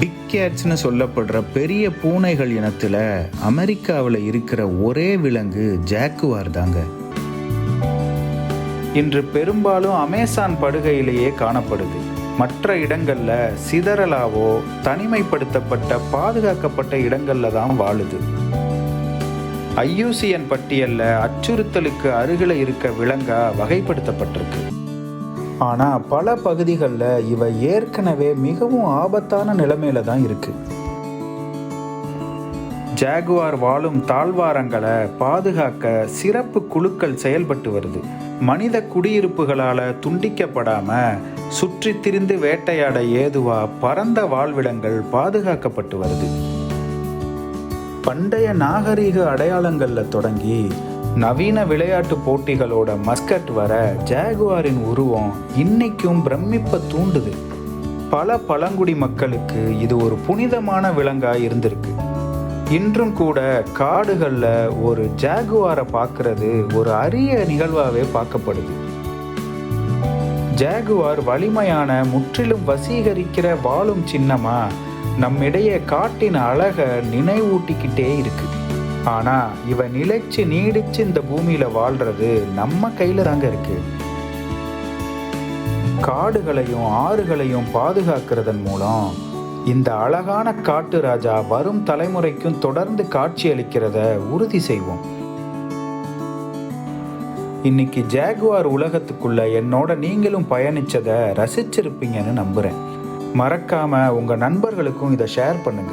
Big கேட்ஸ்னு சொல்லப்படுற பெரிய பூனைகள் இனத்தில் அமெரிக்காவில் இருக்கிற ஒரே விலங்கு ஜாக்குவார் தாங்க. இன்று பெரும்பாலும் அமேசான் படுகையிலேயே காணப்படுது. மற்ற இடங்களில் சிதறலாவோ தனிமைப்படுத்தப்பட்ட பாதுகாக்கப்பட்ட இடங்களில் தான் வாழுது. ஐயூசிஎன் பட்டியலில் அச்சுறுத்தலுக்கு அருகில் இருக்க விலங்கா வகைப்படுத்தப்பட்டிருக்கு. ஆனால் பல பகுதிகளில் இவை ஏற்கனவே மிகவும் ஆபத்தான நிலைமையில தான் இருக்கு. ஜாகுவார் வாழும் தாழ்வாரங்களை பாதுகாக்க சிறப்பு குழுக்கள் செயல்பட்டு வருது. மனித குடியிருப்புகளால் துண்டிக்கப்படாம சுற்றி திரிந்து வேட்டையாட ஏதுவா பரந்த வாழ்விடங்கள் பாதுகாக்கப்பட்டு வருது. பண்டைய நாகரீக அடையாளங்களில் தொடங்கி நவீன விளையாட்டு போட்டிகளோட மஸ்கட் வர ஜாகுவாரின் உருவம் இன்னைக்கும் பிரமிப்ப தூண்டுது. பல பழங்குடி மக்களுக்கு இது ஒரு புனிதமான விலங்கா இருந்திருக்கு. இன்றும் கூட காடுகளில் ஒரு ஜாகுவாரை பார்க்கறது ஒரு அரிய நிகழ்வாகவே பார்க்கப்படுது. ஜாகுவார் வலிமையான முற்றிலும் வசீகரிக்கிற வாழும் சின்னமா நம்மிடையே காட்டின் அழக நினைவூட்டிக்கிட்டே இருக்குது ஆனா இவ நிலைச்சு நீடிச்சு இந்த பூமியில வாழ்றது நம்ம கையில தாங்க இருக்கு. காடுகளையும் ஆறுகளையும் பாதுகாக்கிறதன் மூலம் இந்த அழகான காட்டு ராஜா வரும் தலைமுறைக்கும் தொடர்ந்து காட்சியளிக்கிறத உறுதி செய்வோம். இன்னைக்கு ஜாகுவார் உலகத்துக்குள்ள என்னோட நீங்களும் பயணிச்சதை ரசிச்சிருப்பீங்கன்னு நம்புறேன். மறக்காம உங்க நண்பர்களுக்கும் இதை ஷேர் பண்ணுங்க.